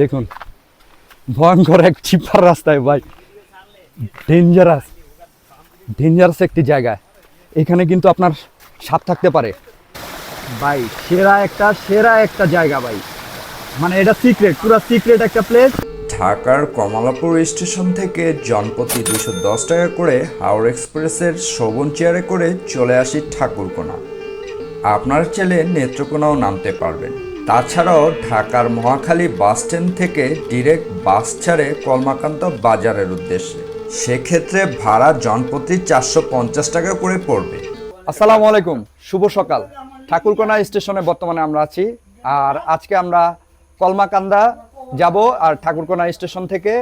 দেখুন, ভয়ঙ্কর এক চিপার রাস্তায়, ভাই। ডেঞ্জারাস ডেঞ্জারাস একটি জায়গা। এখানে কিন্তু আপনার সাপ থাকতে পারে। ভাই, সেরা একটা সেরা একটা জায়গা, ভাই। মানে এটা সিক্রেট পুরো সিক্রেট একটা প্লেস ঢাকার কমলাপুর স্টেশন থেকে জনপ্রতি দুশো দশ টাকা করে হাওড় এক্সপ্রেসের শোভন চেয়ারে করে চলে আসি ঠাকুরকোনা। আপনার ছেলে নেত্রকোনাও নামতে পারবেন। তাছাড়াও ঢাকার মহাখালী বাস স্ট্যান্ড থেকে ডিরেক্ট বাস ছাড়ে কলমাকান্ত বাজারের উদ্দেশ্যে। সেক্ষেত্রে ভাড়া জনপ্রতি চারশো পঞ্চাশ টাকা করে পড়বে। আসসালামু আলাইকুম, শুভ সকাল। ঠাকুরকোনা স্টেশনে বর্তমানে আমরা আছি। আর আজকে আমরা কলমাকান্দা যাব আর ঠাকুরকোনা স্টেশন থেকে।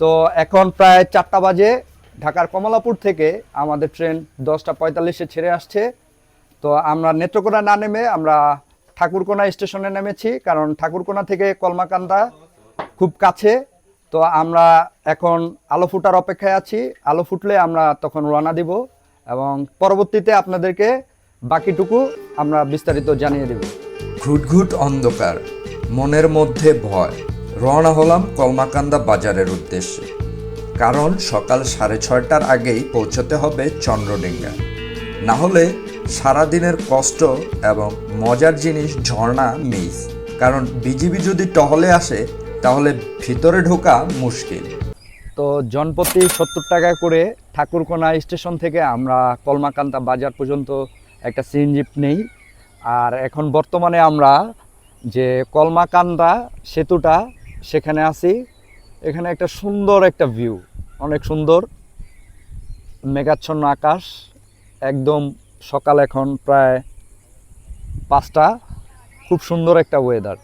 তো এখন প্রায় চারটা বাজে। ঢাকার কমলাপুর থেকে আমাদের ট্রেন দশটা পঁয়তাল্লিশে ছেড়ে আসছে। তো আমরা নেত্রকোনা না নেমে আমরা ঠাকুরকোনা স্টেশনে নেমেছি, কারণ ঠাকুরকোনা থেকে কলমাকান্দা খুব কাছে। তো আমরা এখন আলো ফুটার অপেক্ষায় আছি। আলো ফুটলে আমরা তখন রওনা দিব এবং পরবর্তীতে আপনাদেরকে বাকিটুকু আমরা বিস্তারিত জানিয়ে দেব। ঘুটঘুট অন্ধকার, মনের মধ্যে ভয়। রওনা হলাম কলমাকান্দা বাজারের উদ্দেশ্যে। কারণ সকাল সাড়ে ছয়টার আগেই পৌঁছতে হবে চন্দ্রডিঙ্গা না হলে সারাদিনের কষ্ট এবং মজার জিনিস ঝর্ণা মিস। কারণ বিজিবি যদি টহলে আসে, তাহলে ভিতরে ঢোকা মুশকিল। তো জনপ্রতি সত্তর টাকা করে ঠাকুরকোনা স্টেশন থেকে আমরা কলমাকান্তা বাজার পর্যন্ত একটা সিএনজি নেই। আর এখন বর্তমানে আমরা যে কলমাকান্দা সেতুটা, সেখানে আছি। এখানে একটা সুন্দর একটা ভিউ অনেক সুন্দর। মেঘাচ্ছন্ন আকাশ, একদম সকাল এখন প্রায় পাঁচটা। খুব সুন্দর একটা ওয়েদার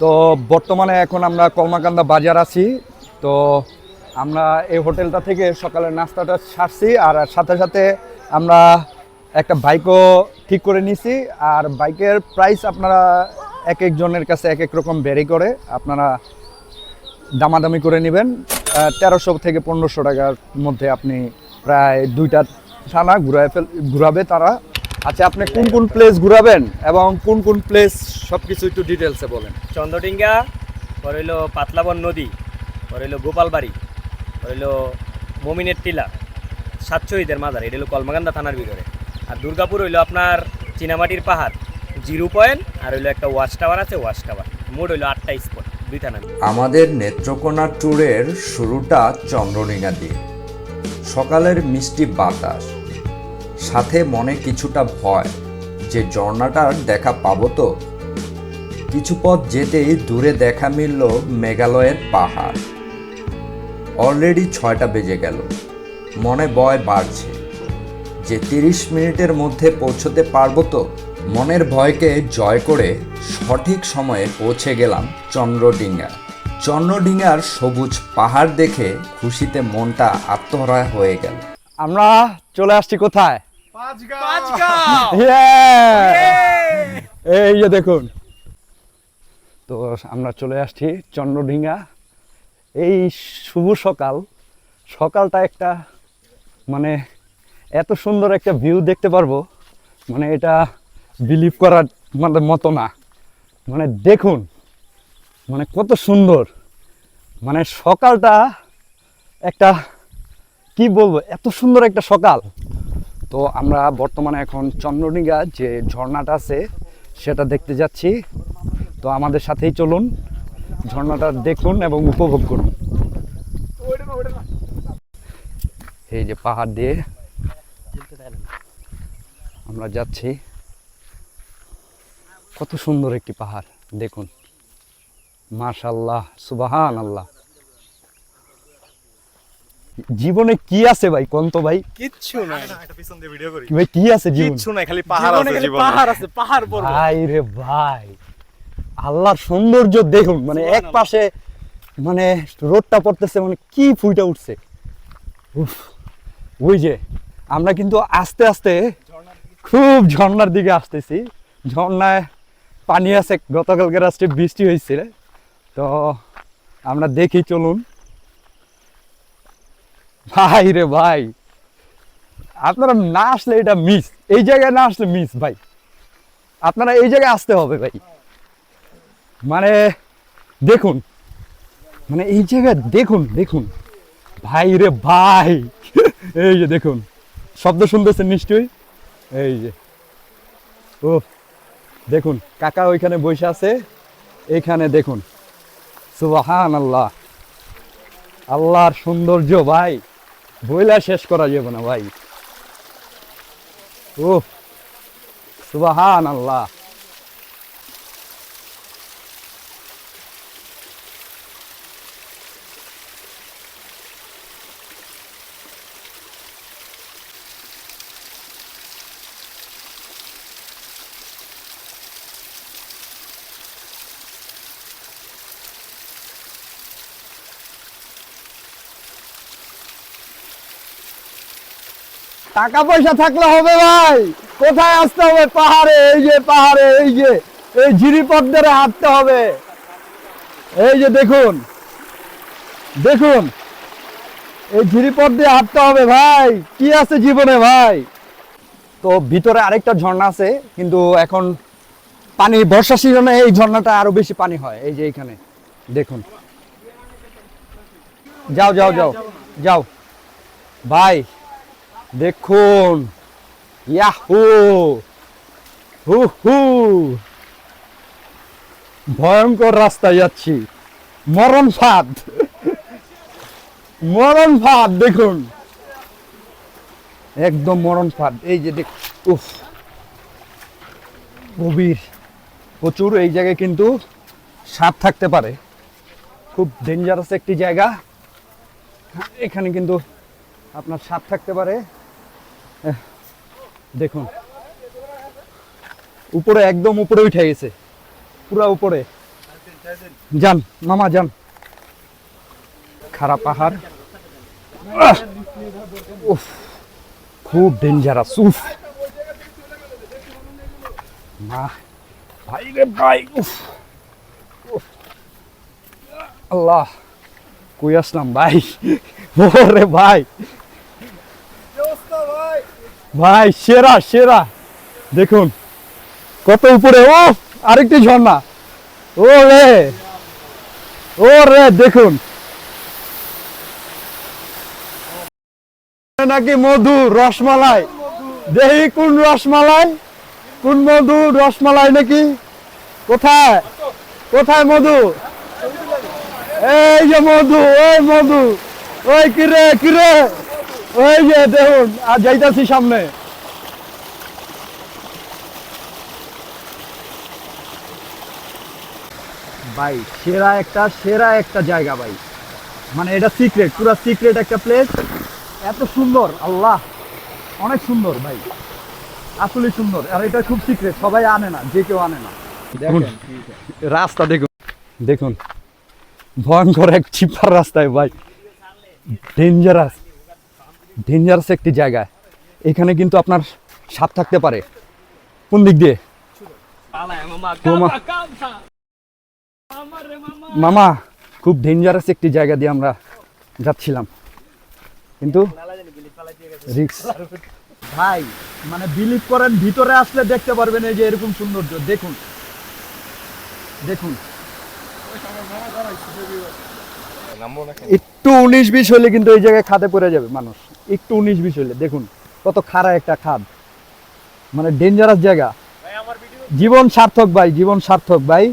তো বর্তমানে এখন আমরা কলমাকান্দা বাজার আছি। তো আমরা এই হোটেলটা থেকে সকালের নাস্তাটা সারছি আর সাথে সাথে আমরা একটা বাইকও ঠিক করে নিছি। আর বাইকের প্রাইস আপনারা এক একজনের কাছে এক এক রকম ভ্যারি করে আপনারা দামাদামি করে নেবেন। তেরোশো থেকে পনেরোশো টাকার মধ্যে আপনি প্রায় দুইটা থানা ঘুরায় ফেল ঘুরাবে তারা। আচ্ছা আপনি কোন কোন প্লেস ঘুরাবেন এবং কোন কোন প্লেস সব কিছু একটু ডিটেলসে বলেন। চন্দ্রডিঙ্গা পর হইল পাতলাবন নদী পর হইল গোপালবাড়ি পর হইল মমিনের টিলা সাত শহীদের মাজার এটা হলো কলমাকান্দা থানার ভিতরে। আর দুর্গাপুর হইল আপনার চীনামাটির পাহাড় জিরো পয়েন্ট আর হইল একটা ওয়াচ টাওয়ার আছে ওয়াচ টাওয়ার। মোট হইল আটটা স্পট দুই থানা আমাদের নেত্রকোনা ট্যুরের শুরুটা চন্দ্রডিঙ্গা দিয়ে। সকালের মিষ্টি বাতাস। সাথে মনে কিছুটা ভয় যে ঝর্ণাটার দেখা পাবো তো। কিছু পথ যেতেই দূরে দেখা মিলল মেঘালয়ের পাহাড়। অলরেডি ছয়টা বেজে গেল। মনে ভয় বাড়ছে। যে তিরিশ মিনিটের মধ্যে পৌঁছতে পারব তো? মনের ভয়কে জয় করে সঠিক সময়ে পৌঁছে গেলাম চন্দ্রডিঙ্গা। চন্দ্রডিঙ্গার সবুজ পাহাড় দেখে খুশিতে মনটা আত্মহারা হয়ে গেল। আমরা চলে আসছি কোথায়! এই যে দেখুন। তো আমরা চলে আসছি চন্দ্রডিঙ্গা এই শুভ সকাল। সকালটা একটা মানে এত সুন্দর একটা ভিউ দেখতে পারব। মানে এটা বিলিভ করার মানে মতো না। মানে দেখুন মানে কত সুন্দর। মানে সকালটা একটা কি বলব এত সুন্দর একটা সকাল। তো আমরা বর্তমানে এখন চন্দ্রডিঙ্গা যে ঝর্ণাটা আছে, সেটা দেখতে যাচ্ছি। তো আমাদের সাথেই চলুন, ঝর্ণাটা দেখুন এবং উপভোগ করুন। এই যে পাহাড় দিয়ে আমরা যাচ্ছি। কত সুন্দর একটি পাহাড়, দেখুন। মাশাল্লাহ সুবাহান আল্লাহ জীবনে কি আছে ভাই? কোন তো ভাই? কিচ্ছু নাই। কি ভাই কি আছে জীবন? কিচ্ছু নাই খালি পাহাড় আছে জীবনে। পাহাড় আছে পাহাড় পর্বত। ভাই রে ভাই আল্লাহর সৌন্দর্য দেখুন মানে এক পাশে মানে রোডটা পড়তেছে মানে কি ফুইটা উঠছে। উফ ওই যে আমরা কিন্তু আস্তে আস্তে খুব ঝর্ণার দিকে আসতেছি। ঝর্ণায় পানি আছে গতকালকে রাত্রে বৃষ্টি হয়েছিল তো আমরা দেখি চলুন। ভাই রে ভাই। আপনারা না আসলে এটা মিস এই জায়গায় না আসলে মিস ভাই। আপনারা এই জায়গায় আসতে হবে ভাই। মানে দেখুন মানে এই জায়গায় দেখুন দেখুন। ভাই রে ভাই। এই যে দেখুন, শব্দ শুনতেছেন নিশ্চয়ই? এই যে। ও দেখুন, কাকা ওইখানে বসে আছে। এইখানে দেখুন। সুবাহান আল্লাহ আল্লাহর সৌন্দর্য ভাই। বইলা শেষ করা যাবে না ভাই। ও সুবাহান আল্লাহ টাকা পয়সা থাকলে হবে ভাই। কোথায় আসতে হবে? পাহাড়ে, এই যে পাহাড়ে, এই যে, এই ঝিরিপথ ধরে হাঁটতে হবে। এই যে দেখুন দেখুন, এই ঝিরিপথ দিয়ে হাঁটতে হবে ভাই। কি আছে জীবনে ভাই? তো ভিতরে আরেকটা ঝর্ণা আছে, কিন্তু এখন পানি, বর্ষা সিজনে এই ঝর্ণাটা আরও বেশি পানি হয়, এই যে এখানে। দেখুন। যাও যাও যাও যাও। ভাই দেখুন। ইয়াহু! হু হু ভয়ঙ্কর রাস্তায় যাচ্ছি। মরণ ফাঁদ। মরণ ফাঁদ, দেখুন। একদম মরণ ফাঁদ। এই যে দেখ, উফ। গভীর। প্রচুর এই জায়গায় কিন্তু সাপ থাকতে পারে। খুব ডেঞ্জারাস একটি জায়গা। এখানে কিন্তু আপনার সাপ থাকতে পারে। দেখুন। উপরে, একদম উপরে উঠে গেছে। পুরা উপরে। যান, মামা, যান। খারাপ পাহাড় উফ, খুব ডেঞ্জারাস উফ। মা, ভাই রে ভাই, উফ। আল্লাহ, কই আসলাম ভাই? ভাই। ভাই, সেরা সেরা। দেখুন, কত উপরে। ও, আরেকটি ঝর্ণা। ও রে। ও রে, দেখুন। নাকি মধু রসমালাই? দেখি কোন রসমালাই? কোন মধু রসমালাই নাকি? কোথায়? কোথায় মধু? এই যে মধু ওই মধু। ওই কিরে কিরে? ওই যে দেখুন আর যাইতাছি সামনে। ভাই সেরা একটা সেরা একটা জায়গা ভাই। মানে এটা সিক্রেট পুরো সিক্রেট একটা প্লেস এত সুন্দর আল্লাহ। অনেক সুন্দর ভাই। আসলে সুন্দর। আর এটা খুব সিক্রেট সবাই আনে না যে কেউ আনে না। দেখুন। রাস্তা দেখুন। দেখুন। ভয়ঙ্কর এক চিপার রাস্তায় ভাই। ডেঞ্জারাস ডেঞ্জারাস একটি জায়গা এখানে কিন্তু আপনার সাপ থাকতে পারে। কোন দিক দিয়ে? মামা, খুব ডেঞ্জারাস একটি জায়গা দিয়ে আমরা যাচ্ছিলাম। কিন্তু ভাই মানে বিলিভ করেন, ভিতরে আসলে দেখতে পারবেন এই যে এরকম সৌন্দর্য। দেখুন। দেখুন। একটু উনিশ বিশ হলে কিন্তু এই জায়গায় খাতে পড়ে যাবে মানুষ। একটু উনিশ বিশ হলে দেখুন, কত খাড়া একটা খাদ। মানে ডেঞ্জারাস জায়গা। জীবন সার্থক ভাই, জীবন সার্থক ভাই,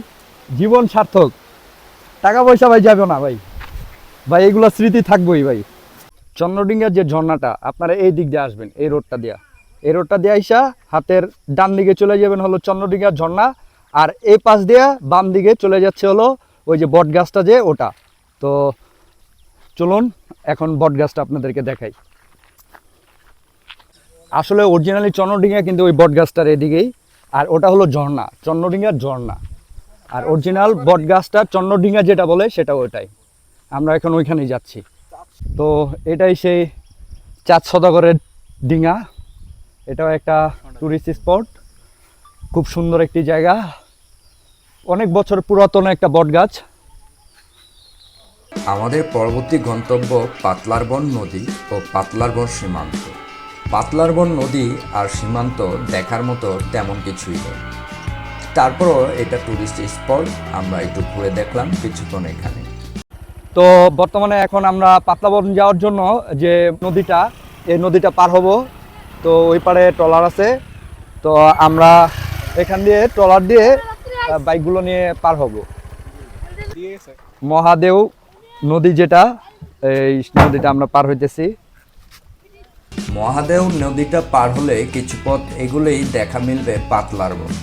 জীবন সার্থক। টাকা পয়সা ভাই যাবে না ভাই। ভাই, এগুলো স্মৃতি থাকবোই ভাই। চন্দ্রডিঙ্গার যে ঝর্ণাটা, আপনারা এই দিক দিয়ে আসবেন, এই রোডটা দিয়া। এই রোডটা দিয়ে আইসা হাতের ডান দিকে চলে যাবেন হলো চন্দ্রডিঙ্গার ঝর্ণা, আর এই পাশ দিয়ে বাম দিকে চলে যাচ্ছে হলো ওই যে বট গাছটা যে ওটা। তো চলুন, এখন বট গাছটা আপনাদেরকে দেখাই। আসলে অরিজিনালি চন্দ্রডিঙ্গা কিন্তু ওই বটগাছটার এদিকেই, আর ওটা হলো ঝর্ণা, চন্দ্রডিঙ্গার ঝর্ণা। আর অরিজিনাল বট গাছটা চন্দ্রডিঙ্গা যেটা বলে সেটা ওইটাই। আমরা এখন ওইখানেই যাচ্ছি। তো এটাই সেই চাঁদ সদাগরের ডিঙা এটাও একটা টুরিস্ট স্পট খুব সুন্দর একটি জায়গা। অনেক বছর পুরাতন একটা বট গাছ আমাদের পরবর্তী গন্তব্য পাতলারবন নদী ও পাতলারবন সীমান্ত। পাতলারবন নদী আর সীমান্ত দেখার মতো তেমন কিছুই নেই। তারপরও এটা টুরিস্ট স্পট আমরা একটু ঘুরে দেখলাম কিছুক্ষণ এখানে। তো বর্তমানে এখন আমরা পাতলাবন যাওয়ার জন্য যে নদীটা, এই নদীটা পার হব। তো ওই পারে ট্রলার আছে। তো আমরা এখান দিয়ে ট্রলার দিয়ে বাইকগুলো নিয়ে পার হব। মহাদেও নদী যেটা, এই নদীটা আমরা পার হইতেছি। মহাদেও নদীটা পার হলে কিছু পথ এগুলোই দেখা মিলবে পাতলার বন।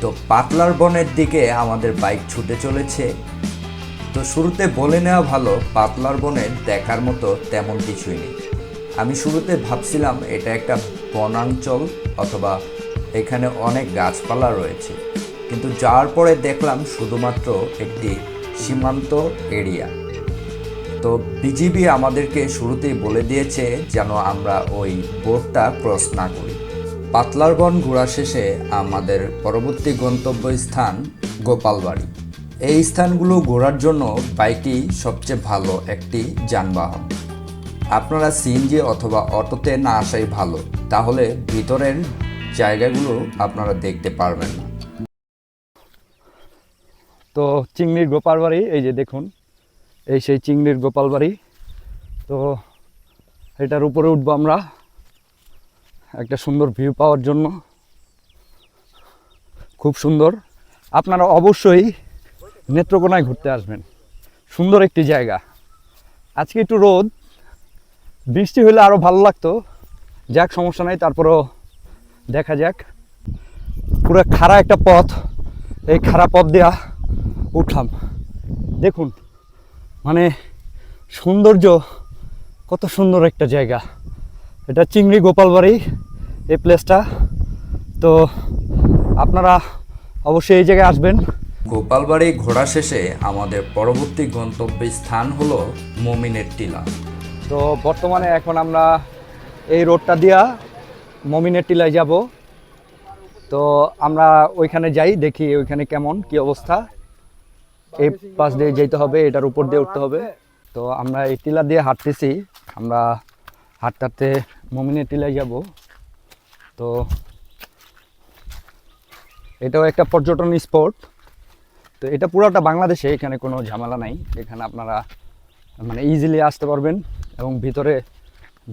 তো পাতলার বনের দিকে আমাদের বাইক ছুটে চলেছে। তো শুরুতে বলে নেওয়া ভালো, পাতলার বনে দেখার মতো তেমন কিছুই নেই। আমি শুরুতে ভাবছিলাম এটা একটা বনাঞ্চল অথবা এখানে অনেক গাছপালা রয়েছে। কিন্তু যাওয়ার পরে দেখলাম শুধুমাত্র একটি সীমান্ত এরিয়া। তো বিজিবি আমাদেরকে শুরুতেই বলে দিয়েছে যেন আমরা ওই বোর্ডটা ক্রস না করি। পাতলার বন ঘোরা শেষে আমাদের পরবর্তী গন্তব্য স্থান গোপালবাড়ি। এই স্থানগুলো ঘোরার জন্য বাইকই সবচেয়ে ভালো একটি যানবাহন। আপনারা সিএনজি অথবা অটোতে না আসাই ভালো, তাহলে ভিতরের জায়গাগুলো আপনারা দেখতে পারবেন না। তো চিংড়ির গোপালবাড়ি, এই যে দেখুন এই সেই চিংড়ির গোপাল বাড়ি। তো এটার উপরে উঠবো আমরা। একটা সুন্দর ভিউ পাওয়ার জন্য। খুব সুন্দর। আপনারা অবশ্যই নেত্রকোনায় ঘুরতে আসবেন। সুন্দর একটি জায়গা। আজকে একটু রোদ। বৃষ্টি হলে আরও ভালো লাগতো। যাক, সমস্যা নাই, তারপরেও দেখা যাক। পুরো খাড়া একটা পথ। এই খাড়া পথ দেয়া উঠলাম। দেখুন। মানে সৌন্দর্য কত সুন্দর একটা জায়গা। এটা চিংড়ি গোপালবাড়ি এই প্লেসটা তো আপনারা অবশ্যই এই জায়গায় আসবেন। গোপালবাড়ি ঘোরা শেষে আমাদের পরবর্তী গন্তব্য স্থান হলো মমিনের টিলা। তো বর্তমানে এখন আমরা এই রোডটা দিয়া মমিনের টিলায় যাব। তো আমরা ওইখানে যাই দেখি ওইখানে কেমন কি অবস্থা। এই পাশ দিয়ে যেতে হবে, এটার উপর দিয়ে উঠতে হবে। তো আমরা এই টিলা দিয়ে হাঁটতেছি। আমরা হাঁটতে হাঁটতে মমিনের টিলায় যাব। তো এটাও একটা পর্যটন স্পট। তো এটা পুরোটা বাংলাদেশে, এখানে কোনো ঝামেলা নাই। এখানে আপনারা মানে ইজিলি আসতে পারবেন এবং ভিতরে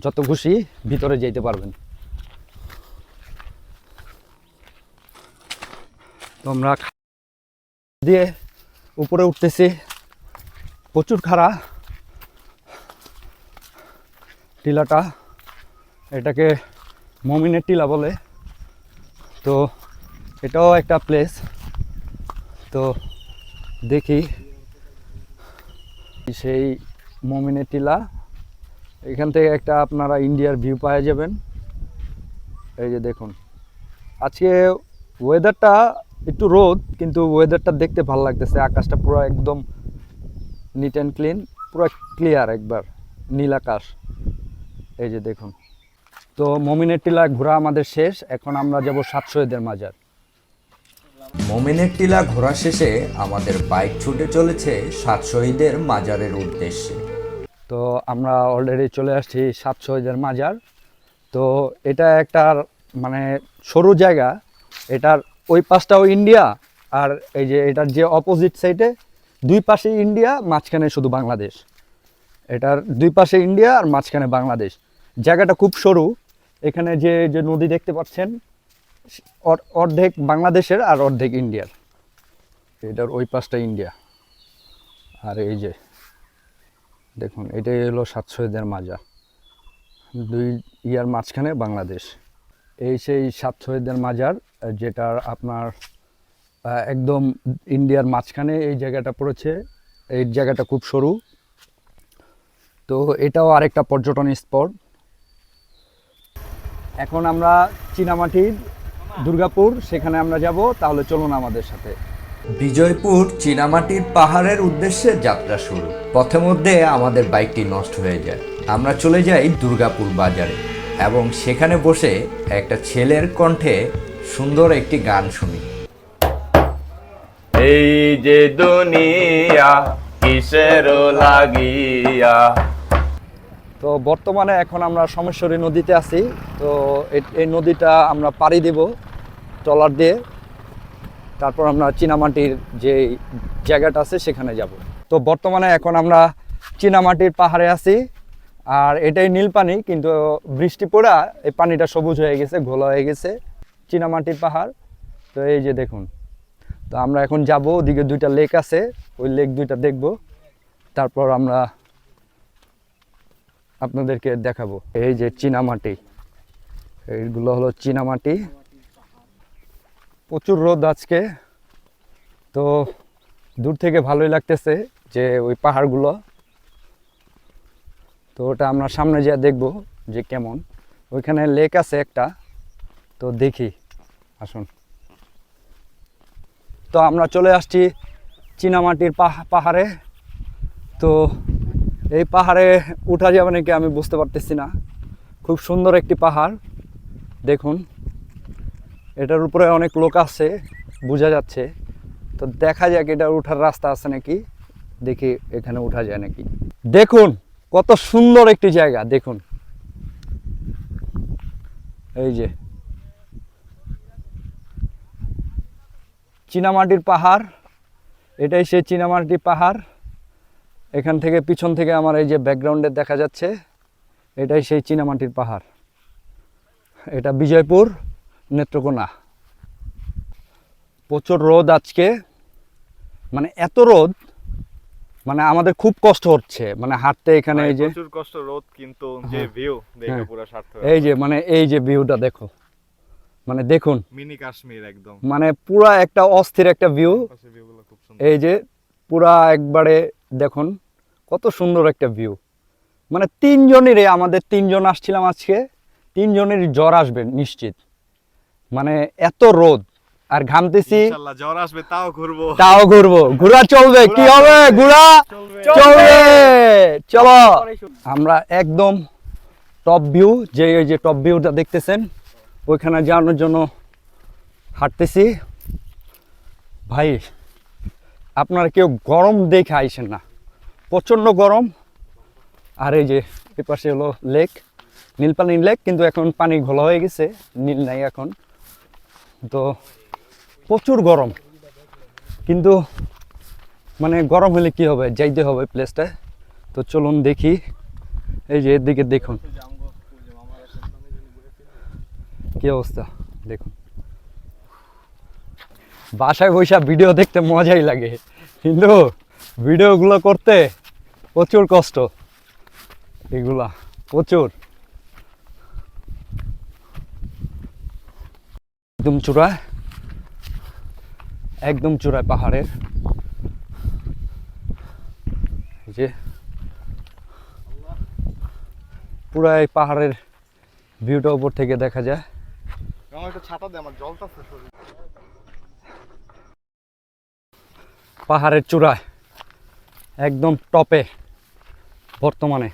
যত খুশি ভিতরে যেতে পারবেন। তোমরা দিয়ে উপরে উঠতেছি। প্রচুর খাড়া। টিলাটা, এটাকে মমিনের টিলা বলে। তো এটাও একটা প্লেস তো দেখি সেই মমিনের টিলা। এখান থেকে একটা আপনারা ইন্ডিয়ার ভিউ পাওয়া যাবেন। এই যে দেখুন। আজকে ওয়েদারটা একটু রোদ কিন্তু ওয়েদারটা দেখতে ভালো লাগতেছে। আকাশটা পুরো একদম নিট অ্যান্ড ক্লিন পুরো ক্লিয়ার একবার নীল আকাশ। এই যে দেখুন। তো মমিনের টিলা ঘোরা আমাদের শেষ এখন আমরা যাব সাতশোদের মাজার। মমিনের টিলা ঘোরা শেষে আমাদের বাইক ছুটে চলেছে সাত শহীদের মাজারের উদ্দেশ্যে। তো আমরা অলরেডি চলে আসছি সাত শহীদের মাজার। তো এটা একটা মানে সরু জায়গা এটার ওই পাশটাও ইন্ডিয়া আর এই যে এটার যে অপোজিট সাইডে দুই পাশে ইন্ডিয়া, মাঝখানে শুধু বাংলাদেশ। এটার দুই পাশে ইন্ডিয়া আর মাঝখানে বাংলাদেশ। জায়গাটা খুব সরু। এখানে যে যে নদী দেখতে পাচ্ছেন অর্ধেক বাংলাদেশের আর অর্ধেক ইন্ডিয়ার। এটার ওই পাশটা ইন্ডিয়া। আর এই যে, দেখুন, এটাই হলো সাতশোদের মাজা। দুই ইয়ার মাঝখানে বাংলাদেশ। এই সেই সাতশোদের মাজার যেটার আপনার একদম ইন্ডিয়ার মাঝখানে এই জায়গাটা পড়েছে। এই জায়গাটা খুব সরু। তো এটাও আরেকটা পর্যটন স্পট। এখন আমরা চীনামাটির দুর্গাপুর, সেখানে আমরা যাব। তাহলে চলুন আমাদের সাথে। বিজয়পুর চীনামাটির পাহাড়ের উদ্দেশ্যে যাত্রা শুরু। পথে মধ্যে আমাদের বাইকটি নষ্ট হয়ে যায়। আমরা চলে যাই দুর্গাপুর বাজারে। এবং সেখানে বসে একটা ছেলের কণ্ঠে সুন্দর একটি গান শুনি। এই যে দুনিয়া কিসের লাগিয়া? তো বর্তমানে এখন আমরা সোমেশ্বরী নদীতে আছি। তো এই নদীটা আমরা পাড়ি দেব ট্রলার দিয়ে। তারপর আমরা চীনামাটির যে জায়গাটা আছে সেখানে যাব। তো বর্তমানে এখন আমরা চীনামাটির পাহাড়ে আছি। আর এটাই নীল পানি, কিন্তু বৃষ্টি পড়া, এই পানিটা সবুজ হয়ে গেছে, ঘোলা হয়ে গেছে, চীনামাটির পাহাড়। তো এই যে দেখুন, তো আমরা এখন যাব, ওদিকে দুইটা লেক আছে, ওই লেক দুইটা দেখব, তারপর আমরা আপনাদেরকে দেখাবো। এই যে চীনামাটি, এইগুলো হলো চীনামাটি। প্রচুর রোদ আজকে, তো দূর থেকে ভালোই লাগতেছে যে ওই পাহাড়গুলো তো ওটা আমরা সামনে যা দেখব যে কেমন। ওইখানে লেক আছে একটা, তো দেখি, আসুন। তো আমরা চলে আসছি চীনামাটির পাহা- পাহাড়ে। তো এই পাহাড়ে উঠা যাবে নাকি আমি বুঝতে পারতেছি না। খুব সুন্দর একটি পাহাড়, দেখুন। এটার উপরে অনেক লোক আছে, বোঝা যাচ্ছে। তো দেখা যাক এটা উঠার রাস্তা আছে নাকি, দেখি এখানে উঠা যায় নাকি। দেখুন কত সুন্দর একটি জায়গা, দেখুন। এই যে। চীনামাটির পাহাড়, এটাই সেই চীনামাটির পাহাড়। এখান থেকে পিছন থেকে আমার এই যে ব্যাকগ্রাউন্ডে দেখা যাচ্ছে, এটাই সেই চীনামাটির পাহাড়। এটা বিজয়পুর নেত্রকোনা। প্রচুর রোদ আজকে। মানে এত রোদ মানে আমাদের খুব কষ্ট হচ্ছে মানে হাঁটতে এখানে এই যে প্রচুর কষ্ট রোদ কিন্তু যে ভিউ দেখে হ্যাঁ। পুরো সার্থক। এই যে মানে এই যে ভিউটা দেখো। মানে দেখুন। মিনি কাশ্মীর একদম। মানে পুরা একটা অস্থির একটা ভিউ এই যে পুরা একবারে দেখুন কত সুন্দর একটা ভিউ মানে তিনজনেরই আমাদের তিনজন আসছিলাম আজকে তিনজনের জ্বর আসবে নিশ্চিত। মানে এত রোদ। আর ঘামতেছি। জ্বর আসবে তাও ঘুরবো। তাও ঘুরবো। ঘোরা চলবে কি হবে? ঘোরা চলবে। চলো। আমরা একদম টপ ভিউ যে ওই যে টপ ভিউটা দেখতেছেন ওইখানে যাওয়ানোর জন্য হাঁটতেছি। ভাই আপনারা কেউ গরম দেখে আইসেন না। প্রচণ্ড গরম। আর এই যে এ পাশে হলো লেক নীলপানির লেক কিন্তু এখন পানি ঘোলা হয়ে গেছে নীল নাই এখন। তো প্রচুর গরম। কিন্তু মানে গরম হলে কি হবে? যাইতে হবে প্লেসটায় তো চলুন দেখি। এই যে এদিকে দেখুন। কি অবস্থা? দেখুন। বাসায় বৈশা ভিডিও দেখতে মজাই লাগে। কিন্তু ভিডিওগুলো করতে প্রচুর কষ্ট। এগুলা প্রচুর। একদম চূড়ায় একদম চূড়ায় পাহাড়ের। এই যে পুরো এই পাহাড়ের ভিউটা উপর থেকে দেখা যায়। পাহাড়ের চূড়ায় একদম টপে বর্তমানে।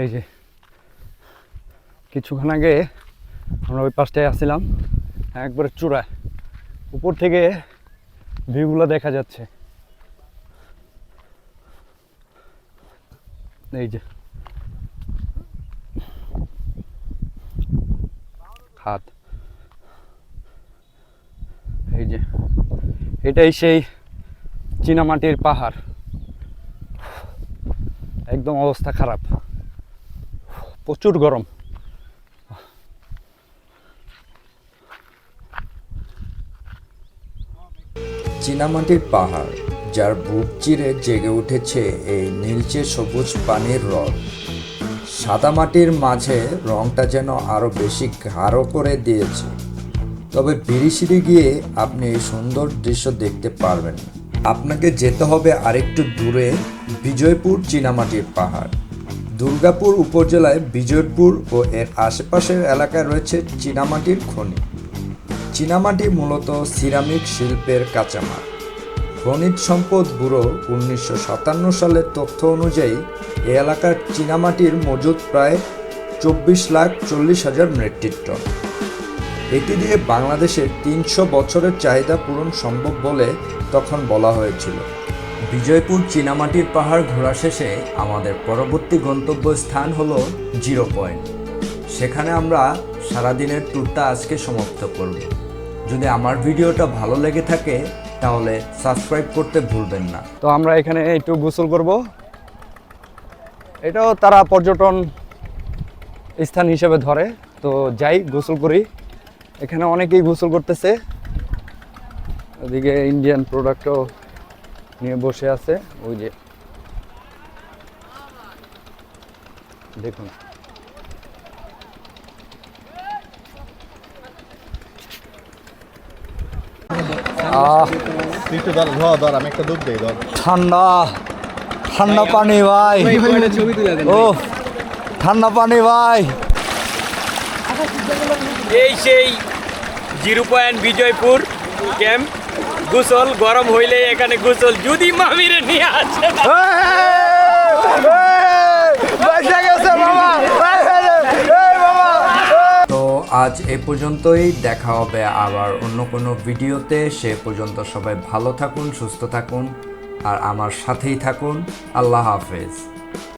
এই যে কিছুক্ষণ আগে আমরা ওই পাশটায় আসছিলাম। একবারে চূড়ায়। উপর থেকে ভিউগুলো দেখা যাচ্ছে। এই যে। হাত। এই যে। এটাই সেই চীনামাটির পাহাড়। একদম অবস্থা খারাপ। প্রচুর গরম। চীনামাটির পাহাড়, যার বুক চিরে জেগে উঠেছে এই নীলচে সবুজ পানির হ্রদ সাদা মাটির মাঝে রংটা যেন আরও বেশি গাঢ় করে দিয়েছে। তবে বিরিশিরি গিয়ে আপনি এই সুন্দর দৃশ্য দেখতে পারবেন। আপনাকে যেতে হবে আরেকটু দূরে, বিজয়পুর চীনামাটির পাহাড়। দুর্গাপুর উপজেলায় বিজয়পুর ও এর আশেপাশের এলাকায় রয়েছে চীনামাটির খনি। চীনামাটি মূলত সিরামিক শিল্পের কাঁচামাল। খনিজ সম্পদ ব্যুরো উনিশশো সাতান্ন সালের তথ্য অনুযায়ী, এ এলাকার চীনামাটির মজুদ প্রায় চব্বিশ লাখ চল্লিশ হাজার মেট্রিক টন। এটি দিয়ে বাংলাদেশের তিনশো বছরের চাহিদা পূরণ সম্ভব বলে তখন বলা হয়েছিল। বিজয়পুর চীনামাটির পাহাড় ঘোরা শেষে আমাদের পরবর্তী গন্তব্য স্থান হলো জিরো পয়েন্ট। সেখানে আমরা সারাদিনের ট্যুরটা আজকে সমাপ্ত করব। যদি আমার ভিডিওটা ভালো লেগে থাকে, তাহলে সাবস্ক্রাইব করতে ভুলবেন না। তো আমরা এখানে একটু গোসল করব। এটাও তারা পর্যটন স্থান হিসেবে ধরে। তো যাই, গোসল করি। এখানে অনেকেই গোসল করতেছে। ওদিকে ইন্ডিয়ান প্রোডাক্টও নিয়ে বসে আছে। ওই যে। দেখুন। একটু ধর ধর ধর আমি একটা দুধ দেই ধর। ঠান্ডা ঠান্ডা পানি ভাই। ও ঠান্ডা পানি ভাই। এই সেই জিরো পয়েন্ট বিজয়পুর ক্যাম্প গুসল গরম হইলে এখানে গুসল যদি মামিরে নিয়ে আসে। আজ এ পর্যন্তই, দেখা হবে আবার অন্য কোনো ভিডিওতে। সে পর্যন্ত সবাই ভালো থাকুন, সুস্থ থাকুন, আর আমার সাথেই থাকুন। আল্লাহ হাফেজ।